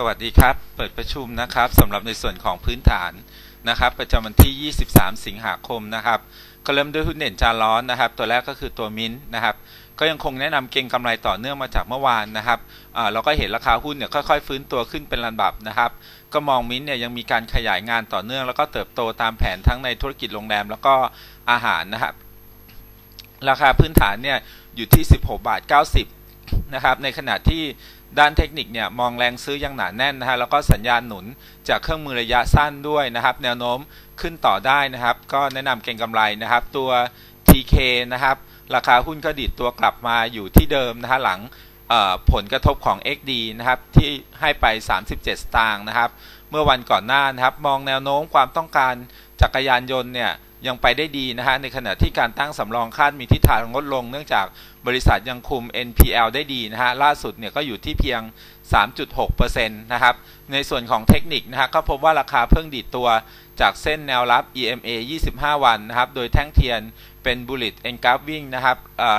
สวัสดีครับ เปิดประชุมนะครับสำหรับในส่วนของพื้นฐานนะครับ ประจำวันที่ 23 สิงหาคมนะครับก็เริ่มด้วยหุ้นเด่นจาร้อนนะครับ ตัวแรกก็คือตัวมินนะครับ ก็ยังคงแนะนำเก็งกำไรต่อเนื่องมาจากเมื่อวานนะครับเราก็เห็นราคาหุ้นเนี่ยค่อยๆ ฟื้นตัวขึ้นเป็นระดับนะครับ ก็มองมิ้นเนี่ยยังมีการขยายงานต่อเนื่อง แล้วก็เติบโตตามแผนทั้งในธุรกิจโรงแรมแล้วก็อาหารนะครับ ราคาพื้นฐานเนี่ยอยู่ที่ 16 บาท 90 นะครับในขณะที่ด้านเทคนิคเนี่ยมองแรงซื้อยังหนาแน่นนะฮะแล้วก็สัญญาณหนุนจากเครื่องมือระยะสั้นด้วยนะครับ แนวโน้มขึ้นต่อได้นะครับ ก็แนะนำเก็งกำไรนะครับ ตัว TK นะครับ ราคาหุ้นก็ดิดตัวกลับมาอยู่ที่เดิมนะฮะหลังผลกระทบของ XD นะครับที่ให้ไป 37 สตางค์นะครับ เมื่อวันก่อนหน้านะครับ มองแนวโน้มความต้องการจักรยานยนต์เนี่ย ยังไปได้ดีนะฮะในขณะที่การตั้งสำรองคาดมีทิศทางลดลง เนื่องจากบริษัทยังคุม NPL ได้ดีนะฮะล่าสุดเนี่ยก็อยู่ที่เพียง 3.6%นะครับในส่วนของเทคนิคนะฮะก็พบว่าราคาเพิ่งดีดตัวจากเส้นแนวรับ EMA 25 วันนะครับโดยแท่งเทียนเป็น Bullet Engulfing นะครับ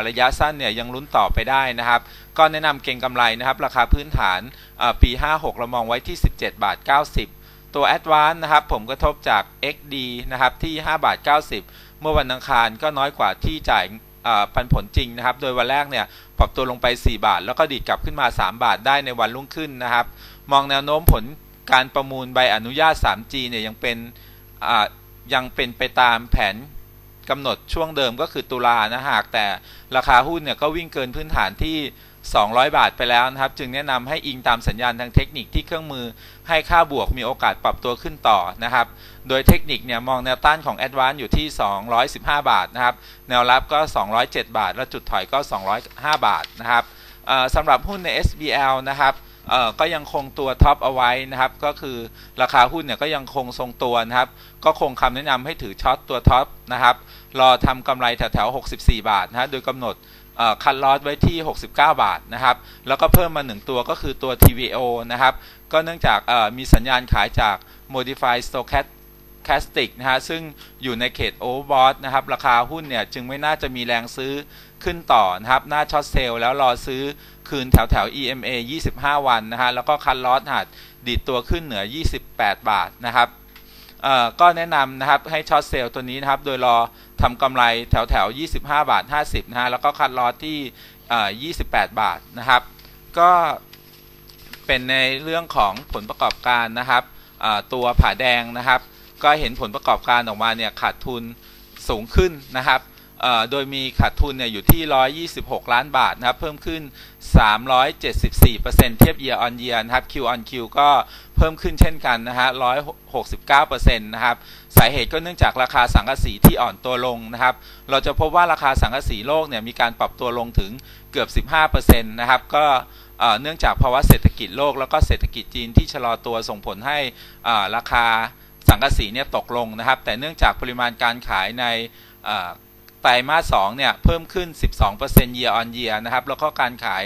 ระยะสั้นเนี่ยยังลุ้นต่อไปได้นะครับก็แนะนำเก็งกำไรนะครับราคาพื้นฐานปี 56 เรามองไว้ที่ 17 บาท 90 ตัว a d v a n c e นะครับผมกระทบจาก XD นะครับที่5บาท90 เมื่อวันอังคารก็น้อยกว่าที่จ่ายปันผลจริงนะครับ โดยวันแรกเนี่ยปรับตัวลงไป 4 บาท แล้วก็ดีดกลับขึ้นมา 3 บาทได้ในวันรุ่งขึ้นนะครับ มองแนวโน้มผลการประมูลใบอนุญาต 3G เนี่ยยังเป็นยังเป็นไปตามแผนกำหนดช่วงเดิมก็คือตุลานะหากแต่ราคาหุ้นเนี่ยก็วิ่งเกินพื้นฐานที่ 200 บาทไปแล้วนะครับ จึงแนะนำให้อิงตามสัญญาณทางเทคนิคที่เครื่องมือให้ค่าบวกมีโอกาสปรับตัวขึ้นต่อนะครับ โดยเทคนิคเนี่ยมองแนวต้านของ a d v a n c e อยู่ที่ 215 บาทนะครับ แนวรับก็ 207 บาท และจุดถอยก็ 205 บาทนะครับสำหรับหุ้นใน SBL นะครับก็ยังคงตัวท็อปเอาไว้นะครับ ก็คือราคาหุ้นเนี่ยก็ยังคงทรงตัวนะครับ ก็คงคำแนะนำให้ถือช็อตตัวท็อปนะครับ รอทำกำไรแถวๆ64 บาทนะโดยกำหนด คันลอสไว้ที่ 69 บาทนะครับ แล้วก็เพิ่มมา 1 ตัวก็คือตัว TVO นะครับ ก็เนื่องจากมีสัญญาณขายจาก Modified Stochastic นะฮะ ซึ่งอยู่ในเขต Overbought นะครับ ราคาหุ้นเนี่ย จึงไม่น่าจะมีแรงซื้อขึ้นต่อนะครับหน้าช็อตเซลแล้วรอซื้อคืนแถวแถว EMA 25 วันนะฮะ แล้วก็คันลอสหัดดีดตัวขึ้นเหนือ 28 บาทนะครับ ก็แนะนำนะครับให้ช็อตเซลล์ตัวนี้นะครับ โดยรอทำกำไรแถวแถว25 บาท 50นะฮะแล้วก็คัดลอที่ 28 บาทนะครับ ก็เป็นในเรื่องของผลประกอบการนะครับตัวผ่าแดงนะครับ ก็เห็นผลประกอบการออกมาเนี่ยขาดทุนสูงขึ้นนะครับโดยมีขาดทุนเนี่ยอยู่ที่ 126 ล้านบาทนะครับ เพิ่มขึ้น 374%เทียบ year on year นะครับ Q on Q ก็ เพิ่มขึ้นเช่นกันนะฮะ169%นะครับ สาเหตุก็เนื่องจากราคาสังกะสีที่อ่อนตัวลงนะครับ เราจะพบว่าราคาสังกะสีโลกเนี่ยมีการปรับตัวลงถึงเกือบ15%นะครับ ก็เนื่องจากภาวะเศรษฐกิจโลกแล้วก็เศรษฐกิจจีนที่ชะลอตัวส่งผลให้ราคาสังกะสีเนี่ยตกลงนะครับ แต่เนื่องจากปริมาณการขายในไตรมาส2เนี่ยเพิ่มขึ้น 12% year on year นะครับ แล้วก็การขาย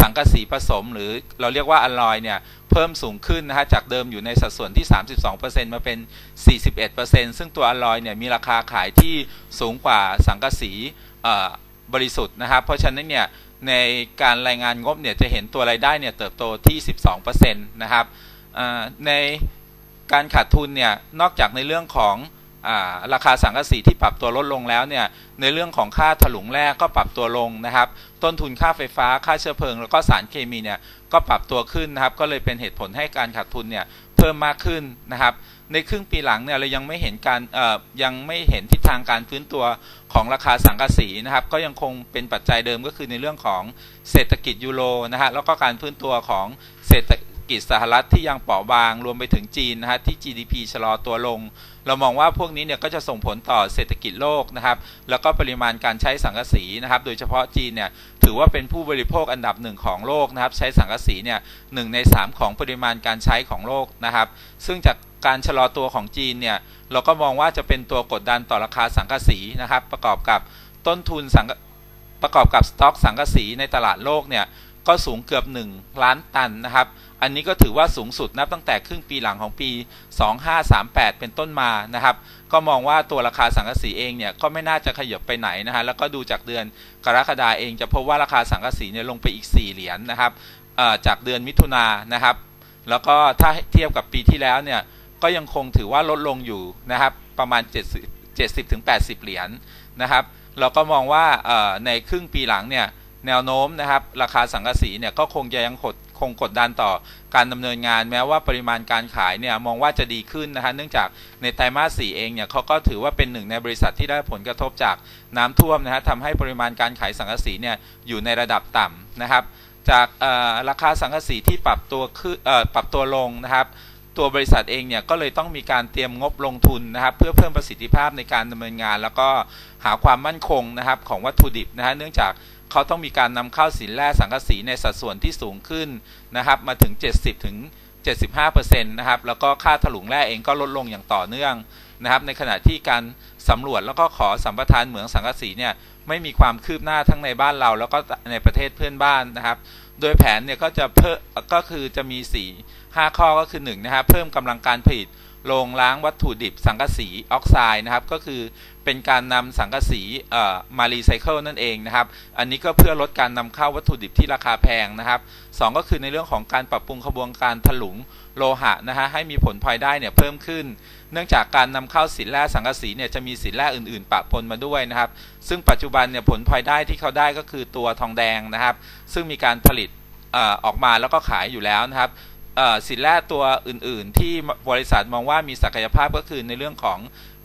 สังกะสีผสมหรือเราเรียกว่าอลลอยเนี่ย เพิ่มสูงขึ้นนะฮะจากเดิมอยู่ในสัดส่วนที่ 32%มาเป็น 41%ซึ่งตัวอลลอยเนี่ยมีราคาขายที่สูงกว่าสังกะสีบริสุทธิ์นะครับ เพราะฉะนั้นเนี่ยในการรายงานงบเนี่ยจะเห็นตัวรายได้เนี่ยเติบโตที่ 12%นะครับในการขาดทุนเนี่ยนอกจากในเรื่องของ ราคาสังกะสีที่ปรับตัวลดลงแล้วเนี่ยในเรื่องของค่าถลุงแร่ก็ปรับตัวลงนะครับ ต้นทุนค่าไฟฟ้าค่าเชื้อเพลิง แล้วก็สารเคมีเนี่ยก็ปรับตัวขึ้นนะครับ ก็เลยเป็นเหตุผลให้การขาดทุนเนี่ยเพิ่มมากขึ้นนะครับ ในครึ่งปีหลังเนี่ยเรายังไม่เห็นการเอ่อยังไม่เห็นทิศทางการฟื้นตัวของราคาสังกะสีนะครับ ก็ยังคงเป็นปัจจัยเดิมก็คือในเรื่องของเศรษฐกิจยูโรนะฮะแล้วก็การฟื้นตัวของเศรษฐ กิจสหรัฐที่ยังเปราะบางรวมไปถึงจีนนะฮะที่ GDP ชะลอตัวลง เรามองว่าพวกนี้เนี่ยก็จะส่งผลต่อเศรษฐกิจโลกนะครับแล้วก็ปริมาณการใช้สังกะสีนะครับโดยเฉพาะจีนเนี่ยถือว่าเป็นผู้บริโภคอันดับหนึ่งของโลกนะครับใช้สังกะสีเนี่ยหนึ่งใน 3 ของปริมาณการใช้ของโลกนะครับซึ่งจากการชะลอตัวของจีนเนี่ยเราก็มองว่าจะเป็นตัวกดดันต่อราคาสังกะสีนะครับประกอบกับต้นทุนสังประกอบกับสต็อกสังกะสีในตลาดโลกเนี่ย ก็สูงเกือบ 1 ล้านตันนะครับ อันนี้ก็ถือว่าสูงสุดนับตั้งแต่ครึ่งปีหลังของปี 2538 เป็นต้นมานะครับ ก็มองว่าตัวราคาสังกะสีเองเนี่ยก็ไม่น่าจะขยับไปไหนนะฮะ แล้วก็ดูจากเดือนกรกฎาเองจะพบว่าราคาสังกะสีเนี่ยลงไปอีก 4 เหรียญนนะครับจากเดือนมิถุนานะครับ แล้วก็ถ้าเทียบกับปีที่แล้วเนี่ยก็ยังคงถือว่าลดลงอยู่นะครับ ประมาณ 70 70ถึง80 เหรียญนนะครับ เราก็มองว่าในครึ่งปีหลังเนี่ย แนวโน้มนะครับ ราคาสังกะสีเนี่ยก็คงจะยังกดคงกดดันต่อการดำเนินงานแม้ว่าปริมาณการขายเนี่ยมองว่าจะดีขึ้นนะฮะเนื่องจากในไตรมาสสี่เองเนี่ยเขาก็ถือว่าเป็นหนึ่งในบริษัทที่ได้ผลกระทบจากน้ำท่วมนะฮะทำให้ปริมาณการขายสังกะสีเนี่ยอยู่ในระดับต่ำนะครับ จากราคาสังกะสีที่ปรับตัวขึ้นปรับตัวลงนะครับตัวบริษัทเองเนี่ยก็เลยต้องมีการเตรียมงบลงทุนนะครับ เพื่อเพิ่มประสิทธิภาพในการดำเนินงาน แล้วก็หาความมั่นคงนะครับของวัตถุดิบนะฮะเนื่องจาก เขาต้องมีการนำเข้าสินแร่สังกะสีในสัดส่วนที่สูงขึ้นนะครับมาถึง 70ถึง75%นะครับแล้วก็ค่าถลุงแร่เองก็ลดลงอย่างต่อเนื่องนะครับในขณะที่การสำรวจแล้วก็ขอสัมปทานเหมืองสังกะสีเนี่ยไม่มีความคืบหน้าทั้งในบ้านเรา แล้วก็ในประเทศเพื่อนบ้านนะครับ โดยแผนเนี่ยก็จะเพิ่มก็คือจะมี 4 5 ข้อก็คือ1นะครับเพิ่มกำลังการผลิต โรงล้างวัตถุดิบสังกะสีออกไซด์นะครับ ก็คือเป็นการนำสังกะสีมารีไซเคิลนั่นเองนะครับ อันนี้ก็เพื่อลดการนำเข้าวัตถุดิบที่ราคาแพงนะครับ 2 ก็คือในเรื่องของการปรับปรุงขบวนการถลุงโลหะนะฮะให้มีผลพลอยได้เนี่ยเพิ่มขึ้น เนื่องจากการนำเข้าสินแร่สังกะสีเนี่ยจะมีสินแร่อื่นๆ ปะปนมาด้วยนะครับ ซึ่งปัจจุบันเนี่ยผลพลอยได้ที่เขาได้ก็คือตัวทองแดงนะครับ ซึ่งมีการผลิตออกมาแล้วก็ขายอยู่แล้วนะครับ สินแร่ตัวอื่น ๆ ที่บริษัทมองว่ามีศักยภาพก็คือในเรื่องของ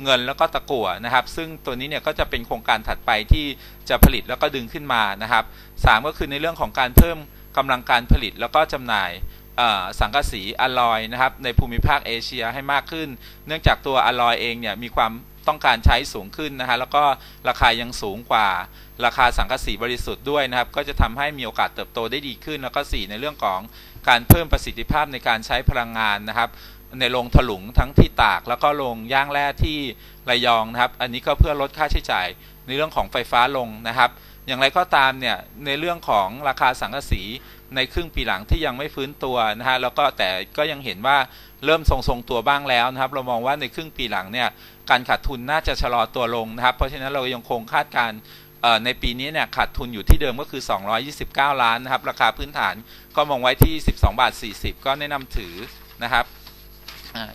เงินแล้วก็ตะกั่วนะครับ ซึ่งตัวนี้เนี่ยก็จะเป็นโครงการถัดไปที่จะผลิตแล้วก็ดึงขึ้นมานะครับสก็คือในเรื่องของการเพิ่มกำลังการผลิตแล้วก็จำหน่ายสังกะสีอลลอยนะครับในภูมิภาคเอเชียให้มากขึ้น เนื่องจากตัวอลลอยเองเนี่ยมีความต้องการใช้สูงขึ้นนะฮะแล้วก็ราคายังสูงกว่าราคาสังกะสีบริสุทธิ์ด้วยนะครับ ก็จะทำให้มีโอกาสเติบโตได้ดีขึ้น แล้วก็ 4 ในเรื่องของ การเพิ่มประสิทธิภาพในการใช้พลังงานนะครับ ในโรงถลุงทั้งที่ตาก แล้วก็โรงย่างแร่ที่ระยองนะครับ อันนี้ก็เพื่อลดค่าใช้จ่ายในเรื่องของไฟฟ้าลงนะครับ อย่างไรก็ตามเนี่ยในเรื่องของราคาสังกะสีในครึ่งปีหลังที่ยังไม่ฟื้นตัวนะฮะแล้วก็แต่ก็ยังเห็นว่าเริ่มทรงๆตัวบ้างแล้วนะครับ เรามองว่าในครึ่งปีหลังเนี่ยการขาดทุนน่าจะชะลอตัวลงนะครับ เพราะฉะนั้นเรายังคงคาดการ ในปีนี้เนี่ยขาดทุนอยู่ที่เดิมก็คือ 229 ล้านนะครับ ราคาพื้นฐานก็มองไว้ที่ 12 บาท 40 ก็แนะนำถือนะครับ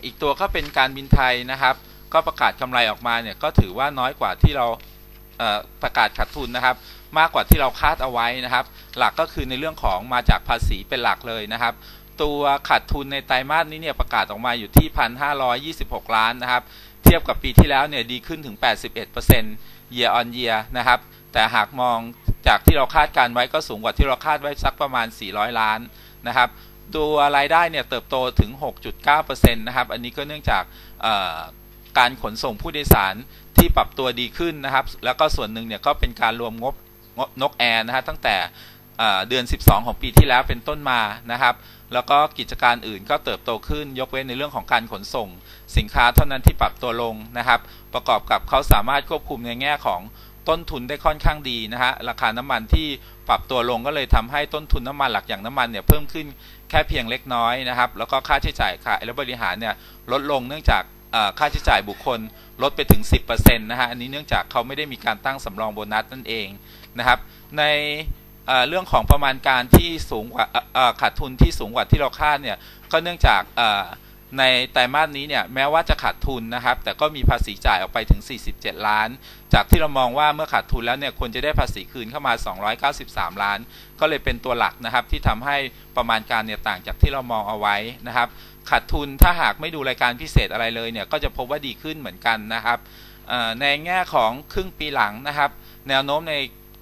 อีกตัวก็เป็นการบินไทยนะครับ ก็ประกาศกำไรออกมาเนี่ยก็ถือว่าน้อยกว่าที่เราประกาศขาดทุนนะครับ มากกว่าที่เราคาดเอาไว้นะครับ หลักก็คือในเรื่องของมาจากภาษีเป็นหลักเลยนะครับ ตัวขาดทุนในไตรมาสนี้เนี่ยประกาศออกมาอยู่ที่ 1,526 ล้านนะครับ เทียบกับปีที่แล้วเนี่ยดีขึ้นถึง 81% year on year นะครับ แต่หากมองจากที่เราคาดการไว้ก็สูงกว่าที่เราคาดไว้สักประมาณ 400 ล้านนะครับตัวรายได้เนี่ยเติบโตถึง 6.9%นะครับ อันนี้ก็เนื่องจากการขนส่งผู้โดยสารที่ปรับตัวดีขึ้นนะครับ แล้วก็ส่วนหนึ่งเนี่ยก็เป็นการรวมงบนกแอร์นะฮะตั้งแต่ เดือน 12 ของปีที่แล้วเป็นต้นมานะครับ แล้วก็กิจการอื่นก็เติบโตขึ้น ยกเว้นในเรื่องของการขนส่ง สินค้าเท่านั้นที่ปรับตัวลงนะครับ ประกอบกับเขาสามารถควบคุมในแง่ของต้นทุนได้ค่อนข้างดีนะฮะราคาน้ำมันที่ปรับตัวลงก็เลยทำให้ต้นทุนน้ำมันหลักอย่างน้ำมันเนี่ยเพิ่มขึ้นแค่เพียงเล็กน้อยนะครับ แล้วก็ค่าใช้จ่ายขายและบริหารเนี่ยลดลงเนื่องจากค่าใช้จ่ายบุคคลลดไปถึง 10%นะฮะอันนี้เนื่องจากเขาไม่ได้มีการตั้งสำรองโบนัสนั่นเองนะครับ ใน เรื่องของประมาณการที่สูงกว่าขาดทุนที่สูงกว่าที่เราคาดเนี่ยก็เนื่องจากในไตรมาสนี้เนี่ยแม้ว่าจะขาดทุนนะครับ แต่ก็มีภาษีจ่ายออกไปถึง 47 ล้าน จากที่เรามองว่าเมื่อขาดทุนแล้วเนี่ยควรจะได้ภาษีคืนเข้ามา 293 ล้าน ก็เลยเป็นตัวหลักนะครับ ที่ทำให้ประมาณการเนี่ยต่างจากที่เรามองเอาไว้นะครับขาดทุนถ้าหากไม่ดูรายการพิเศษอะไรเลยเนี่ยก็จะพบว่าดีขึ้นเหมือนกันนะครับในแง่ของครึ่งปีหลังนะครับ แนวโน้มใน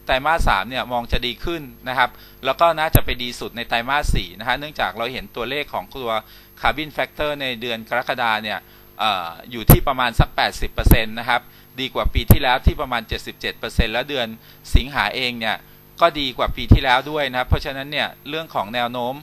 ไตรมาสสามเนี่ยมองจะดีขึ้นนะครับ แล้วก็น่าจะไปดีสุดในไตรมาสสี่นะฮะเนื่องจากเราเห็นตัวเลขของตัวคาร์บินแฟกเตอร์ในเดือนกรกฎาเนี่ยออยู่ที่ประมาณสัก 80%นะครับ ดีกว่าปีที่แล้วที่ประมาณ 77%แล้วเดือนสิงหาเองเนี่ยก็ดีกว่าปีที่แล้วด้วยนะครับ เพราะฉะนั้นเนี่ยเรื่องของแนวโน้ม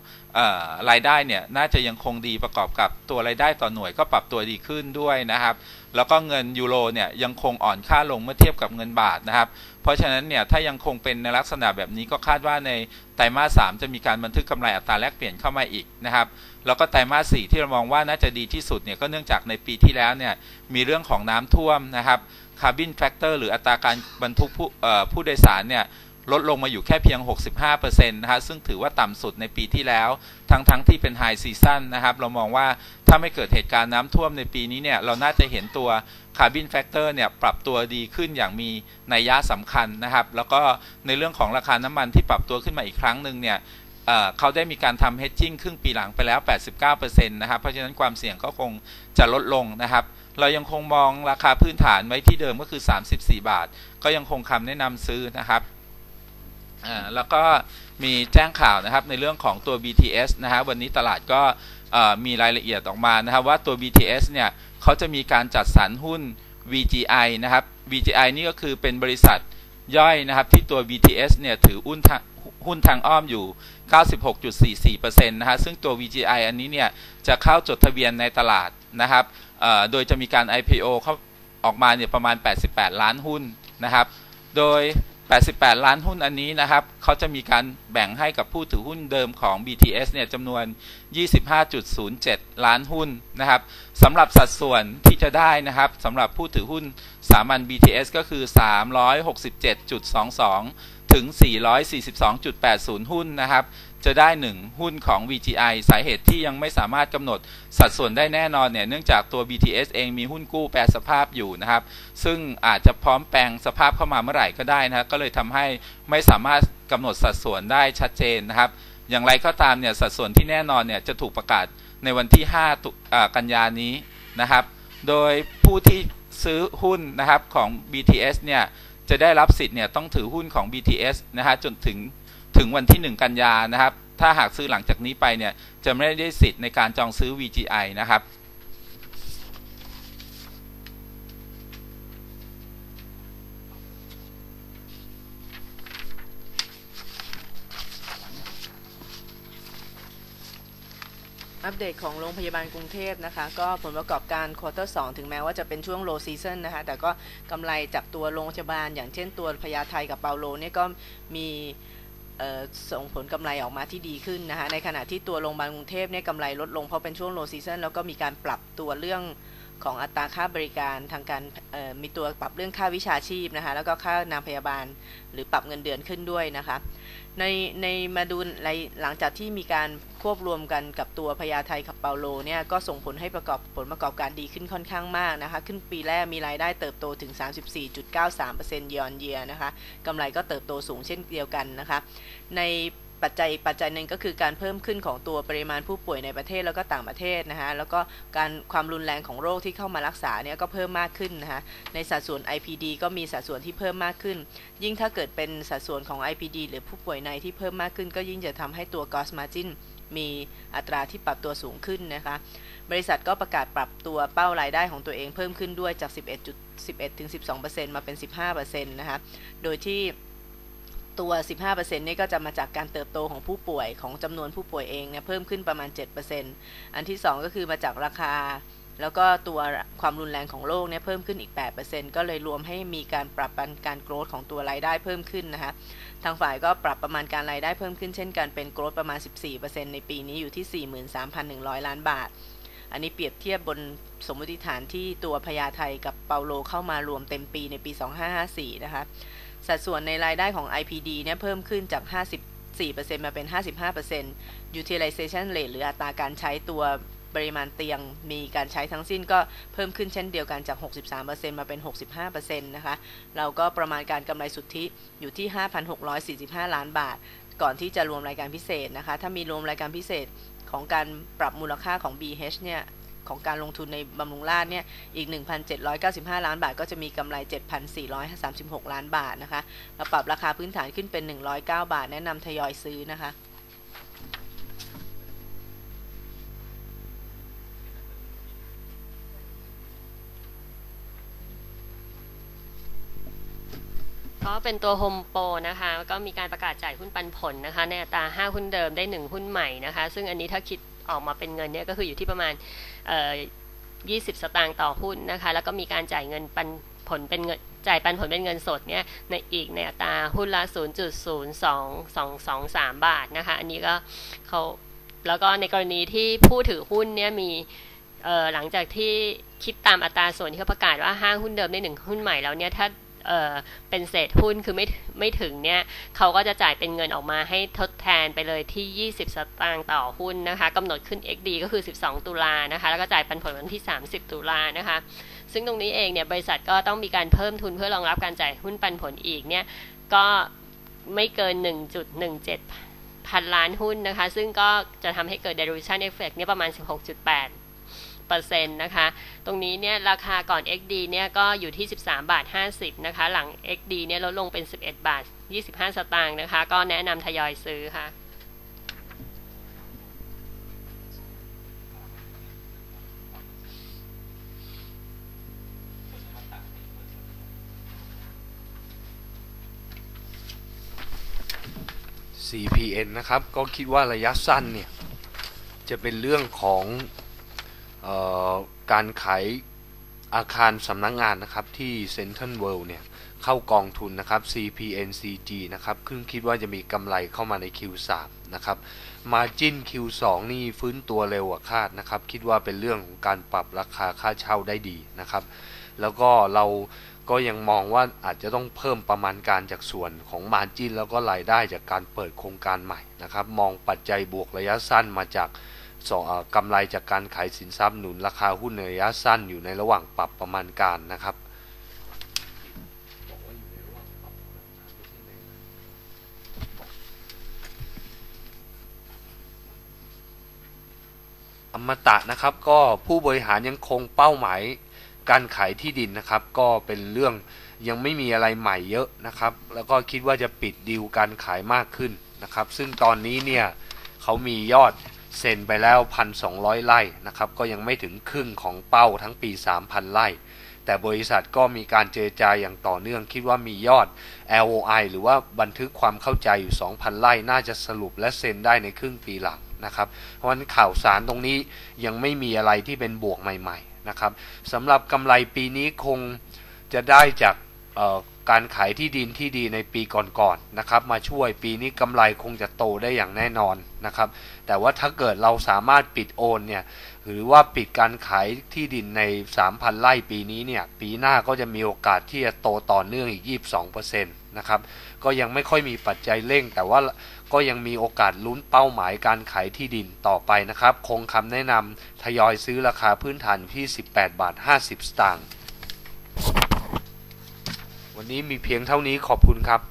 รายได้เนี่ยน่าจะยังคงดีประกอบกับตัวรายได้ต่อหน่วยก็ปรับตัวดีขึ้นด้วยนะครับ แล้วก็เงินยูโรเนี่ยยังคงอ่อนค่าลงเมื่อเทียบกับเงินบาทนะครับ เพราะฉะนั้นเนี่ยถ้ายังคงเป็นในลักษณะแบบนี้ก็คาดว่าในไตรมาสสจะมีการบันทึกกำไรอัตราแลกเปลี่ยนเข้ามาอีกนะครับแล้วก็ไตรมาสสี่ที่เรามองว่าน่าจะดีที่สุดเนี่ยก็เนื่องจากในปีที่แล้วเนี่ยมีเรื่องของน้ำท่วมนะครับคาร์บินแฟกเตอร์หรืออัตราการบรรทุกผู้ผู้โดยสารเนี่ย ลดลงมาอยู่แค่เพียง 65%นะฮะซึ่งถือว่าต่ำสุดในปีที่แล้ว ทั้งทั้งที่เป็นไฮซีซั่นนะครับ เรามองว่าถ้าไม่เกิดเหตุการณ์น้ำท่วมในปีนี้เนี่ย เราน่าจะเห็นตัวคาร์บินแฟกเตอร์เนี่ย ปรับตัวดีขึ้นอย่างมีนัยยะสำคัญนะครับ แล้วก็ในเรื่องของราคาน้ำมันที่ปรับตัวขึ้นมาอีกครั้งหนึ่งเนี่ยเขาได้มีการทำเฮดจิ้งครึ่งปีหลังไปแล้ว 89%นะครับ เพราะฉะนั้นความเสี่ยงก็คงจะลดลงนะครับ เรายังคงมองราคาพื้นฐานไว้ที่เดิมก็คือ 34 บาท ก็ยังคงคำแนะนำซื้อนะครับ แล้วก็มีแจ้งข่าวนะครับในเรื่องของตัว BTS นะฮะวันนี้ตลาดก็มีรายละเอียดออกมานะครับว่าตัว BTS เนี่ยเขาจะมีการจัดสรรหุ้น VGI นะครับ VGI นี่ก็คือเป็นบริษัทย่อยนะครับที่ตัว BTS เนี่ยถือหุ้นหุ้นทางอ้อมอยู่ 96.44%นะฮะซึ่งตัว VGI อันนี้เนี่ยจะเข้าจดทะเบียนในตลาดนะครับโดยจะมีการ IPO เข้าออกมาเนี่ยประมาณ 88 ล้านหุ้นนะครับ โดย 88 ล้านหุ้นอันนี้นะครับเขาจะมีการแบ่งให้กับผู้ถือหุ้นเดิมของ BTS เนี่ยจำนวน 25.07 ล้านหุ้นนะครับสำหรับสัดส่วนที่จะได้นะครับสำหรับผู้ถือหุ้นสามัญ BTS ก็คือ 367.22 ถึง 442.80 หุ้นนะครับ จะได้ 1 หุ้นของ VGI สาเหตุที่ยังไม่สามารถกำหนดสัดส่วนได้แน่นอนเนี่ยเนื่องจากตัว BTS เองมีหุ้นกู้แปลสภาพอยู่นะครับ ซึ่งอาจจะพร้อมแปลงสภาพเข้ามาเมื่อไหร่ก็ได้นะก็เลยทำให้ไม่สามารถกำหนดสัดส่วนได้ชัดเจนนะครับ อย่างไรก็ตามเนี่ยสัดส่วนที่แน่นอนเนี่ยจะถูกประกาศในวันที่5กันยานี้นะครับ โดยผู้ที่ซื้อหุ้นนะครับของ BTS เนี่ยจะได้รับสิทธิ์เนี่ยต้องถือหุ้นของ BTS นะฮะจนถึง ถึงวันที่ 1 กันยานะครับ ถ้าหากซื้อหลังจากนี้ไปเนี่ยจะไม่ได้สิทธิ์ในการจองซื้อ VGI นะครับอัปเดตของโรงพยาบาลกรุงเทพนะคะ ก็ผลประกอบการควอเตอร์สถึงแม้ว่าจะเป็นช่วงโลซีซันนะคะ แต่ก็กำไรจากตัวโรงพยาบาล อย่างเช่นตัวพยาไทยกับเปาโลเนี่ยก็มี ส่งผลกำไรออกมาที่ดีขึ้นนะคะในขณะที่ตัวโรงพยาบาลกรุงเทพเนี่ยกำไรลดลงเพราะเป็นช่วงโลซีซันแล้วก็มีการปรับตัวเรื่อง ของอัตราค่าบริการทางการมีตัวปรับเรื่องค่าวิชาชีพนะคะแล้วก็ค่านางพยาบาล หรือปรับเงินเดือนขึ้นด้วยนะคะในในมาดูในหลังจากที่มีการควบรวมกันกับตัวพญาไทกับเปาโลเนี่ยก็ส่งผลให้ประกอบผลประกอบการดีขึ้นค่อนข้างมากนะคะ ขึ้นปีแรกมีรายได้เติบโตถึง 34.93%ยอนเยียนะคะกำไรก็เติบโตสูงเช่นเดียวกันนะคะ ใน ปัจจัยปัจจัยหนึ่งก็คือการเพิ่มขึ้นของตัวปริมาณผู้ป่วยในประเทศแล้วก็ต่างประเทศนะคะแล้วก็การความรุนแรงของโรคที่เข้ามารักษาเนี่ยก็เพิ่มมากขึ้นนะคะในสัดส่วน IPD ก็มีสัดส่วนที่เพิ่มมากขึ้น ยิ่งถ้าเกิดเป็นสัดส่วนของ IPD หรือผู้ป่วยในที่เพิ่มมากขึ้น ก็ยิ่งจะทำให้ตัว gross margin มีอัตราที่ปรับตัวสูงขึ้นนะคะ บริษัทก็ประกาศปรับตัวเป้ารายได้ของตัวเองเพิ่มขึ้นด้วยจาก 11.11 ถึง 12%มาเป็น 15%นะคะ โดยที่ ตัว 15%นี่ก็จะมาจากการเติบโตของผู้ป่วยของจำนวนผู้ป่วยเองเนี่ยเพิ่มขึ้นประมาณ 7%อันที่ 2 ก็คือมาจากราคา แล้วก็ตัวความรุนแรงของโลกเนี่ยเพิ่มขึ้นอีก 8%ก็เลยรวมให้มีการปรับการโกรธของตัวรายได้เพิ่มขึ้นนะคะทางฝ่ายก็ปรับประมาณการรายได้เพิ่มขึ้นเช่นกันเป็นโกรธประมาณ 14%ในปีนี้อยู่ที่ 43,100 ล้านบาท อันนี้เปรียบเทียบบนสมมติฐานที่ตัวพญาไทกับเปาโลเข้ามารวมเต็มปีในปี 2554 นะคะ สัดส่วนในรายได้ของ IPD เนี่ยเพิ่มขึ้นจาก 54%มาเป็น 55% utilization rate หรืออัตราการใช้ตัวปริมาณเตียงมีการใช้ทั้งสิ้นก็เพิ่มขึ้นเช่นเดียวกันจาก 63%มาเป็น 65%นะคะเราก็ประมาณการกำไรสุทธิอยู่ที่ 5,645 ล้านบาท ก่อนที่จะรวมรายการพิเศษนะคะ ถ้ามีรวมรายการพิเศษของการปรับมูลค่าของ BH เนี่ย ของการลงทุนในบำรุงราษเนี่ยอีก 1,795 ล้านบาท ก็จะมีกำไร 7,436 ล้านบาทนะคะเราปรับราคาพื้นฐานขึ้นเป็น 109 บาท แนะนำทยอยซื้อนะคะก็เป็นตัวโฮมโปรนะคะ ก็มีการประกาศจ่ายหุ้นปันผลนะคะ ในอัตรา 5 หุ้นเดิมได้ 1 หุ้นใหม่นะคะ ซึ่งอันนี้ถ้าคิด ออกมาเป็นเงินเนี่ยก็คืออยู่ที่ประมาณ20 สตางค์ต่อหุ้นนะคะ แล้วก็มีการจ่ายเงินปันผลเป็นเงินจ่ายปันผลเป็นเงินสดเนี่ยในอีกในอัตราหุ้นละ 0.02223 บาทนะคะ อันนี้ก็เขาแล้วก็ในกรณีที่ผู้ถือหุ้นเนี่ยมีหลังจากที่คิดตามอัตราส่วนที่เขาประกาศว่าห้างหุ้นเดิมได้หนึ่งหุ้นใหม่แล้วเนี่ยถ้า เออเป็นเศษหุ้นคือไม่ไม่ถึงเนี่ยเขาก็จะจ่ายเป็นเงินออกมาให้ทดแทนไปเลยที่ 20 สตางค์ต่อหุ้นนะคะกำหนดขึ้น XD ก็คือ 12 ตุลานะคะ แล้วก็จ่ายปันผลวันที่ 30 ตุลานะคะ ซึ่งตรงนี้เองเนี่ยบริษัทก็ต้องมีการเพิ่มทุนเพื่อรองรับการจ่ายหุ้นปันผลอีกเนี่ยก็ไม่เกิน 1.17 พันล้านหุ้นนะคะ ซึ่งก็จะทำให้เกิด dilution effect เนี่ยประมาณ 16.8 เปอร์เซ็นะคะ ตรงนี้เนี่ยราคาก่อน XD เนี่ยก็อยู่ที่ 13 บาท 50 นะคะ หลัง XD เนี่ยลดลงเป็น 11 บาท 25 สตางค์นะคะ ก็แนะนำทยอยซื้อค่ะ CPN นะครับ ก็คิดว่าระยะสั้นเนี่ย จะเป็นเรื่องของ การขายอาคารสำนักงงานนะครับที่เซ็นทรัลเวิลด์เนี่ยเข้ากองทุนนะครับ CPNCG นะครับซึ่งคิดว่าจะมีกำไรเข้ามาใน Q3 นะครับ Margin Q2 นี่ฟื้นตัวเร็วกว่าคาดนะครับ คิดว่าเป็นเรื่องของการปรับราคาค่าเช่าได้ดีนะครับ แล้วก็เราก็ยังมองว่าอาจจะต้องเพิ่มประมาณการจากส่วนของ Margin แล้วก็รายได้จากการเปิดโครงการใหม่นะครับ มองปัจจัยบวกระยะสั้นมาจาก สองกำไรจากการขายสินทรัพย์หนุนราคาหุ้นในระยะสั้นอยู่ในระหว่างปรับประมาณการนะครับอมตะนะครับก็ผู้บริหารยังคงเป้าหมายการขายที่ดินนะครับ ก็เป็นเรื่องยังไม่มีอะไรใหม่เยอะนะครับ แล้วก็คิดว่าจะปิดดีลการขายมากขึ้นนะครับ ซึ่งตอนนี้เนี่ยเขามียอด เซ็นไปแล้ว 1,200 ไร่นะครับก็ยังไม่ถึงครึ่งของเป้าทั้งปี 3,000 ไร่ แต่บริษัทก็มีการเจรจาอย่างต่อเนื่องคิดว่ามียอด LOI หรือว่าบันทึกความเข้าใจอยู่ 2,000 ไร่ น่าจะสรุปและเซ็นได้ในครึ่งปีหลังนะครับ เพราะฉะนั้นข่าวสารตรงนี้ยังไม่มีอะไรที่เป็นบวกใหม่ ๆ นะครับสำหรับกำไรปีนี้คงจะได้จากเการขายที่ดินที่ดีในปีก่อนๆนะครับ มาช่วยปีนี้กำไรคงจะโตได้อย่างแน่นอนนะครับ แต่ว่าถ้าเกิดเราสามารถปิดโอนเนี่ยหรือว่าปิดการขายที่ดินใน 3,000 ไร่ปีนี้เนี่ยปีหน้าก็จะมีโอกาสที่จะโตต่อเนื่องอีก 22%นะครับก็ยังไม่ค่อยมีปัจจัยเร่ง แต่ว่าก็ยังมีโอกาสลุ้นเป้าหมายการขายที่ดินต่อไปนะครับ คงคำแนะนำทยอยซื้อราคาพื้นฐานที่ 18 บาท 50 สตางค์ วันนี้มีเพียงเท่านี้ขอบคุณครับ